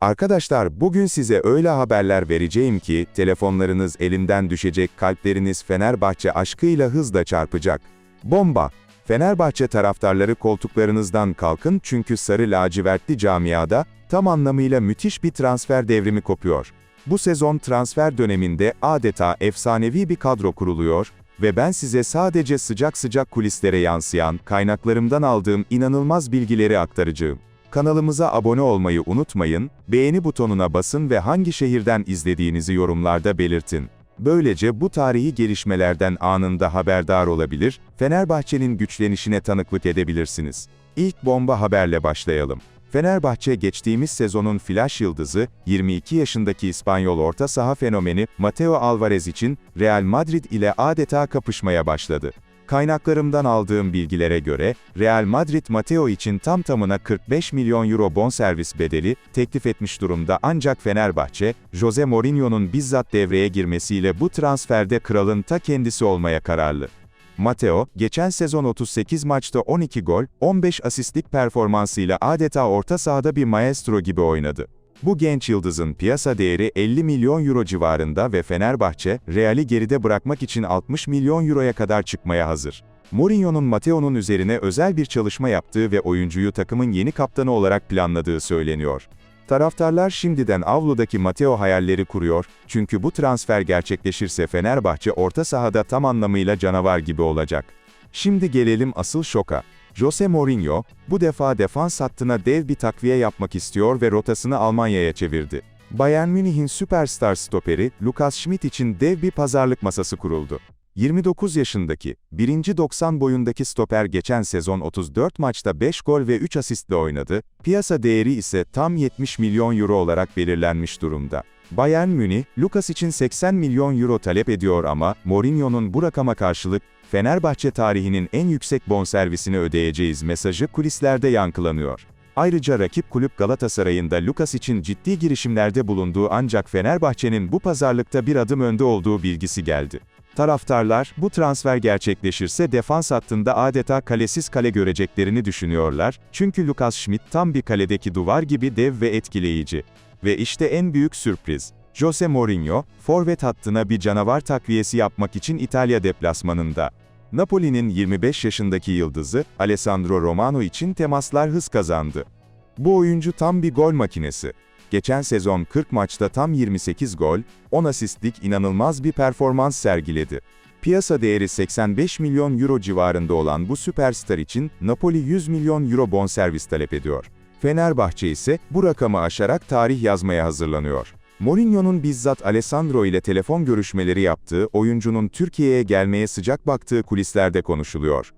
Arkadaşlar bugün size öyle haberler vereceğim ki telefonlarınız elinden düşecek, kalpleriniz Fenerbahçe aşkıyla hızla çarpacak. Bomba! Fenerbahçe taraftarları koltuklarınızdan kalkın çünkü sarı lacivertli camiada tam anlamıyla müthiş bir transfer devrimi kopuyor. Bu sezon transfer döneminde adeta efsanevi bir kadro kuruluyor ve ben size sadece sıcak sıcak kulislere yansıyan kaynaklarımdan aldığım inanılmaz bilgileri aktaracağım. Kanalımıza abone olmayı unutmayın, beğeni butonuna basın ve hangi şehirden izlediğinizi yorumlarda belirtin. Böylece bu tarihi gelişmelerden anında haberdar olabilir, Fenerbahçe'nin güçlenişine tanıklık edebilirsiniz. İlk bomba haberle başlayalım. Fenerbahçe geçtiğimiz sezonun flash yıldızı, 22 yaşındaki İspanyol orta saha fenomeni Mateo Alvarez için Real Madrid ile adeta kapışmaya başladı. Kaynaklarımdan aldığım bilgilere göre, Real Madrid Mateo için tam tamına 45 milyon euro bonservis bedeli teklif etmiş durumda ancak Fenerbahçe, Jose Mourinho'nun bizzat devreye girmesiyle bu transferde kralın ta kendisi olmaya kararlı. Mateo, geçen sezon 38 maçta 12 gol, 15 asistlik performansıyla adeta orta sahada bir maestro gibi oynadı. Bu genç yıldızın piyasa değeri 50 milyon euro civarında ve Fenerbahçe, Real'i geride bırakmak için 60 milyon euroya kadar çıkmaya hazır. Mourinho'nun Mateo'nun üzerine özel bir çalışma yaptığı ve oyuncuyu takımın yeni kaptanı olarak planladığı söyleniyor. Taraftarlar şimdiden avludaki Mateo hayalleri kuruyor, çünkü bu transfer gerçekleşirse Fenerbahçe orta sahada tam anlamıyla canavar gibi olacak. Şimdi gelelim asıl şoka. Jose Mourinho, bu defa defans hattına dev bir takviye yapmak istiyor ve rotasını Almanya'ya çevirdi. Bayern Münih'in süperstar stoperi, Lukas Schmidt için dev bir pazarlık masası kuruldu. 29 yaşındaki, 1. 90 boyundaki stoper geçen sezon 34 maçta 5 gol ve 3 asistle oynadı, piyasa değeri ise tam 70 milyon euro olarak belirlenmiş durumda. Bayern Münih, Lucas için 80 milyon euro talep ediyor ama, Mourinho'nun bu rakama karşılık, Fenerbahçe tarihinin en yüksek bonservisini ödeyeceğiz mesajı kulislerde yankılanıyor. Ayrıca rakip kulüp Galatasaray'ın da Lucas için ciddi girişimlerde bulunduğu ancak Fenerbahçe'nin bu pazarlıkta bir adım önde olduğu bilgisi geldi. Taraftarlar, bu transfer gerçekleşirse defans hattında adeta kalesiz kale göreceklerini düşünüyorlar, çünkü Lucas Schmidt tam bir kaledeki duvar gibi dev ve etkileyici. Ve işte en büyük sürpriz. Jose Mourinho, forvet hattına bir canavar takviyesi yapmak için İtalya deplasmanında. Napoli'nin 25 yaşındaki yıldızı, Alessandro Romano için temaslar hız kazandı. Bu oyuncu tam bir gol makinesi. Geçen sezon 40 maçta tam 28 gol, 10 asistlik inanılmaz bir performans sergiledi. Piyasa değeri 85 milyon euro civarında olan bu süperstar için Napoli 100 milyon euro bonservis talep ediyor. Fenerbahçe ise bu rakamı aşarak tarih yazmaya hazırlanıyor. Mourinho'nun bizzat Alessandro ile telefon görüşmeleri yaptığı, oyuncunun Türkiye'ye gelmeye sıcak baktığı kulislerde konuşuluyor.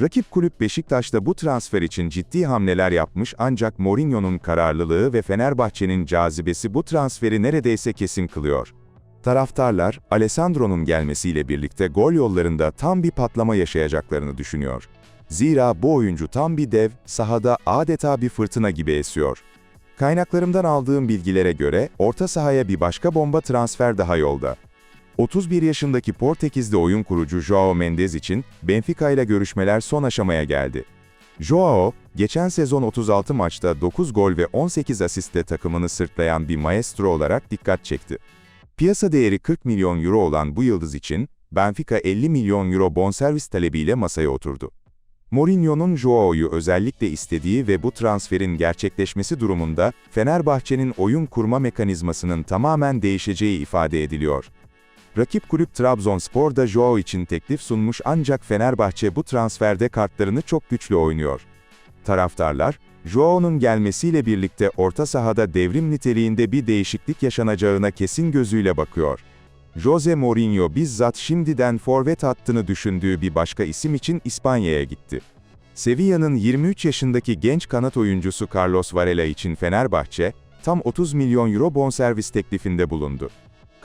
Rakip kulüp Beşiktaş'ta bu transfer için ciddi hamleler yapmış ancak Mourinho'nun kararlılığı ve Fenerbahçe'nin cazibesi bu transferi neredeyse kesin kılıyor. Taraftarlar, Alessandro'nun gelmesiyle birlikte gol yollarında tam bir patlama yaşayacaklarını düşünüyor. Zira bu oyuncu tam bir dev, sahada adeta bir fırtına gibi esiyor. Kaynaklarımdan aldığım bilgilere göre, orta sahaya bir başka bomba transfer daha yolda. 31 yaşındaki Portekizli oyun kurucu Joao Mendes için Benfica ile görüşmeler son aşamaya geldi. Joao, geçen sezon 36 maçta 9 gol ve 18 asistle takımını sırtlayan bir maestro olarak dikkat çekti. Piyasa değeri 40 milyon euro olan bu yıldız için, Benfica 50 milyon euro bonservis talebiyle masaya oturdu. Mourinho'nun Joao'yu özellikle istediği ve bu transferin gerçekleşmesi durumunda, Fenerbahçe'nin oyun kurma mekanizmasının tamamen değişeceği ifade ediliyor. Rakip kulüp Trabzonspor da Joao için teklif sunmuş ancak Fenerbahçe bu transferde kartlarını çok güçlü oynuyor. Taraftarlar, Joao'nun gelmesiyle birlikte orta sahada devrim niteliğinde bir değişiklik yaşanacağına kesin gözüyle bakıyor. Jose Mourinho bizzat şimdiden forvet hattını düşündüğü bir başka isim için İspanya'ya gitti. Sevilla'nın 23 yaşındaki genç kanat oyuncusu Carlos Varela için Fenerbahçe, tam 30 milyon euro bonservis teklifinde bulundu.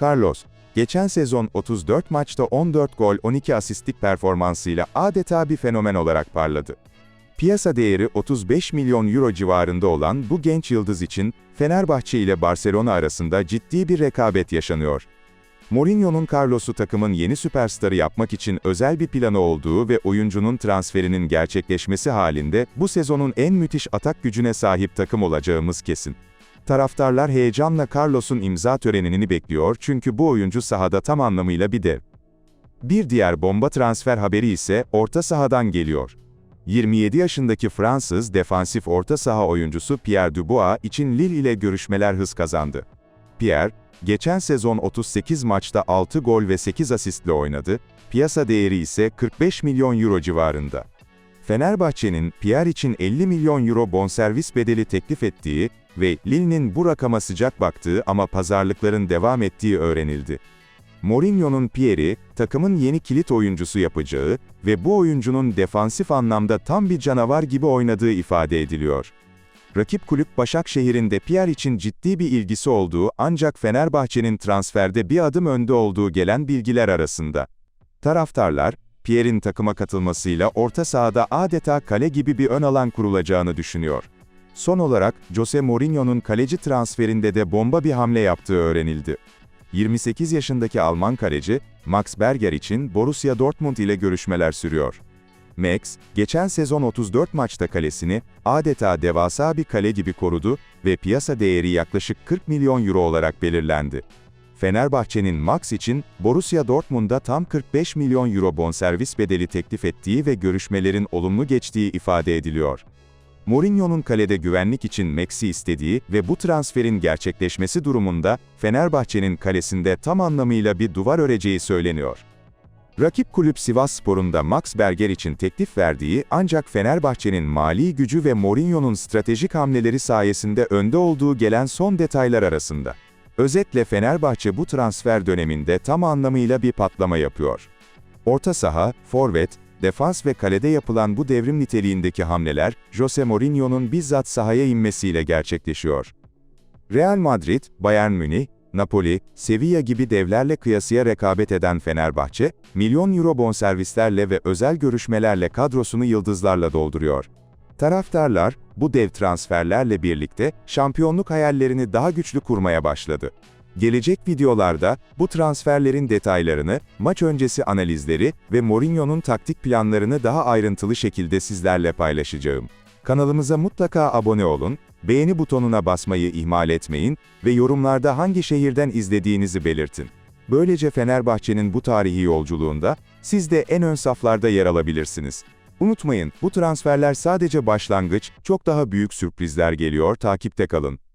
Carlos, geçen sezon 34 maçta 14 gol 12 asistlik performansıyla adeta bir fenomen olarak parladı. Piyasa değeri 35 milyon euro civarında olan bu genç yıldız için Fenerbahçe ile Barcelona arasında ciddi bir rekabet yaşanıyor. Mourinho'nun Carlos'u takımın yeni süperstarı yapmak için özel bir planı olduğu ve oyuncunun transferinin gerçekleşmesi halinde bu sezonun en müthiş atak gücüne sahip takım olacağımız kesin. Taraftarlar heyecanla Carlos'un imza törenini bekliyor çünkü bu oyuncu sahada tam anlamıyla bir dev. Bir diğer bomba transfer haberi ise orta sahadan geliyor. 27 yaşındaki Fransız defansif orta saha oyuncusu Pierre Dubois için Lille ile görüşmeler hız kazandı. Pierre, geçen sezon 38 maçta 6 gol ve 8 asistle oynadı, piyasa değeri ise 45 milyon euro civarında. Fenerbahçe'nin Pierre için 50 milyon euro bonservis bedeli teklif ettiği ve Lille'nin bu rakama sıcak baktığı ama pazarlıkların devam ettiği öğrenildi. Mourinho'nun Pierre'i, takımın yeni kilit oyuncusu yapacağı ve bu oyuncunun defansif anlamda tam bir canavar gibi oynadığı ifade ediliyor. Rakip kulüp Başakşehir'in de Pierre için ciddi bir ilgisi olduğu ancak Fenerbahçe'nin transferde bir adım önde olduğu gelen bilgiler arasında. Taraftarlar, Pierre'in takıma katılmasıyla orta sahada adeta kale gibi bir ön alan kurulacağını düşünüyor. Son olarak, Jose Mourinho'nun kaleci transferinde de bomba bir hamle yaptığı öğrenildi. 28 yaşındaki Alman kaleci, Max Berger için Borussia Dortmund ile görüşmeler sürüyor. Max, geçen sezon 34 maçta kalesini adeta devasa bir kale gibi korudu ve piyasa değeri yaklaşık 40 milyon euro olarak belirlendi. Fenerbahçe'nin Max için Borussia Dortmund'a tam 45 milyon euro bonservis bedeli teklif ettiği ve görüşmelerin olumlu geçtiği ifade ediliyor. Mourinho'nun kalede güvenlik için Max'i istediği ve bu transferin gerçekleşmesi durumunda Fenerbahçe'nin kalesinde tam anlamıyla bir duvar öreceği söyleniyor. Rakip kulüp Sivasspor'un da Max Berger için teklif verdiği ancak Fenerbahçe'nin mali gücü ve Mourinho'nun stratejik hamleleri sayesinde önde olduğu gelen son detaylar arasında. Özetle Fenerbahçe bu transfer döneminde tam anlamıyla bir patlama yapıyor. Orta saha, forvet, defans ve kalede yapılan bu devrim niteliğindeki hamleler, Jose Mourinho'nun bizzat sahaya inmesiyle gerçekleşiyor. Real Madrid, Bayern Münih, Napoli, Sevilla gibi devlerle kıyasıya rekabet eden Fenerbahçe, milyon euro bonservislerle ve özel görüşmelerle kadrosunu yıldızlarla dolduruyor. Taraftarlar, bu dev transferlerle birlikte şampiyonluk hayallerini daha güçlü kurmaya başladı. Gelecek videolarda bu transferlerin detaylarını, maç öncesi analizleri ve Mourinho'nun taktik planlarını daha ayrıntılı şekilde sizlerle paylaşacağım. Kanalımıza mutlaka abone olun, beğeni butonuna basmayı ihmal etmeyin ve yorumlarda hangi şehirden izlediğinizi belirtin. Böylece Fenerbahçe'nin bu tarihi yolculuğunda siz de en ön saflarda yer alabilirsiniz. Unutmayın, bu transferler sadece başlangıç, çok daha büyük sürprizler geliyor, takipte kalın.